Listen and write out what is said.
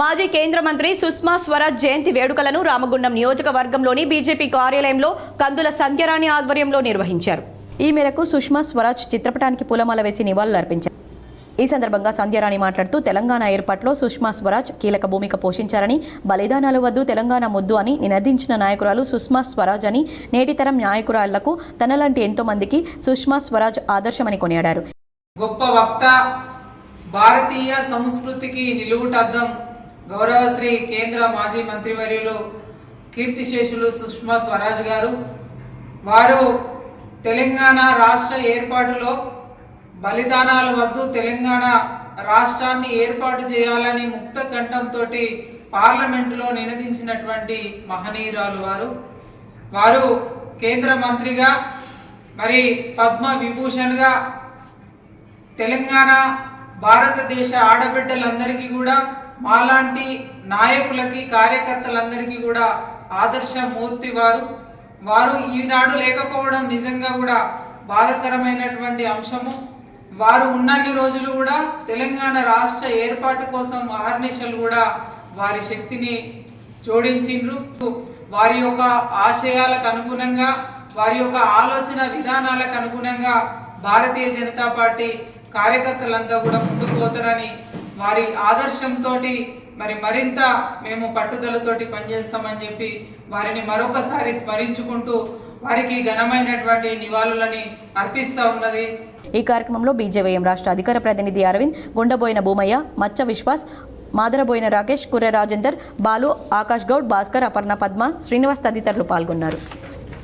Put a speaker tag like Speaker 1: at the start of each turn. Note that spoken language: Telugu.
Speaker 1: మాజీ కేంద్ర మంత్రి సుష్మా స్వరాజ్ జయంతి వేడుకలను రామగుండం నియోజకవర్గంలోని బీజేపీ కార్యాలయంలో కందుల సంధ్యరాణి ఆధ్వర్యంలో నిర్వహించారు. ఈ మేరకు సుష్మా స్వరాజ్ చిత్రపటానికి పూలమాల వేసి నివాళులర్పించారు ఈ సందర్భంగా సంధ్యారాణి మాట్లాడుతూ తెలంగాణ ఏర్పాటులో సుష్మా స్వరాజ్ కీలక భూమిక పోషించారని బలిదానాలు వద్దు తెలంగాణ ముద్దు అని నినదించిన నాయకురాలు సుష్మా స్వరాజ్ అని నేటితరం నాయకురాళ్ళకు తనలాంటి ఎంతో మందికి సుష్మా స్వరాజ్ ఆదర్శమని కొనియాడారు.
Speaker 2: గొప్ప వక్త భారతీయ సంస్కృతికి నిలువుటద్దం గౌరవశ్రీ కేంద్ర మాజీ మంత్రివర్యులు కీర్తిశేషులు సుష్మా స్వరాజ్ గారు. వారు తెలంగాణ రాష్ట్ర ఏర్పాటులో బలిదానాల వద్దు తెలంగాణ రాష్ట్రాన్ని ఏర్పాటు చేయాలని ముక్త కంఠంతో పార్లమెంటులో నినదించినటువంటి మహనీయురాలు వారు. వారు కేంద్ర మంత్రిగా మరి పద్మ విభూషణ్గా తెలంగాణ భారతదేశ ఆడబిడ్డలందరికీ కూడా మాలాంటి నాయకులకి కార్యకర్తలందరికీ కూడా ఆదర్శమూర్తి వారు. వారు ఈనాడు లేకపోవడం నిజంగా కూడా బాధకరమైనటువంటి అంశము. వారు ఉన్నన్ని రోజులు కూడా తెలంగాణ రాష్ట్ర ఏర్పాటు కోసం ఆర్నిషలు కూడా వారి శక్తిని జోడించిండ్రు. వారి యొక్క ఆశయాలకు అనుగుణంగా వారి యొక్క ఆలోచన విధానాలకు అనుగుణంగా భారతీయ జనతా పార్టీ కార్యకర్తలంతా కూడా ముందుకు పోతారని వారి ఆదర్శంతో మరి మరింత మేము పట్టుదలతోటి పనిచేస్తామని చెప్పి వారిని మరొకసారి స్మరించుకుంటూ వారికి ఘనమైనటువంటి నివాళులని అర్పిస్తూ ఉన్నది.
Speaker 1: ఈ కార్యక్రమంలో బీజేవైఎం రాష్ట్ర అధికార ప్రతినిధి అరవింద్ గుండబోయిన భూమయ్య మచ్చ విశ్వాస్ మాదరబోయిన రాకేష్ కుర్ర రాజేందర్ బాలు ఆకాష్ గౌడ్ భాస్కర్ అపర్ణ పద్మ శ్రీనివాస్ తదితరులు పాల్గొన్నారు.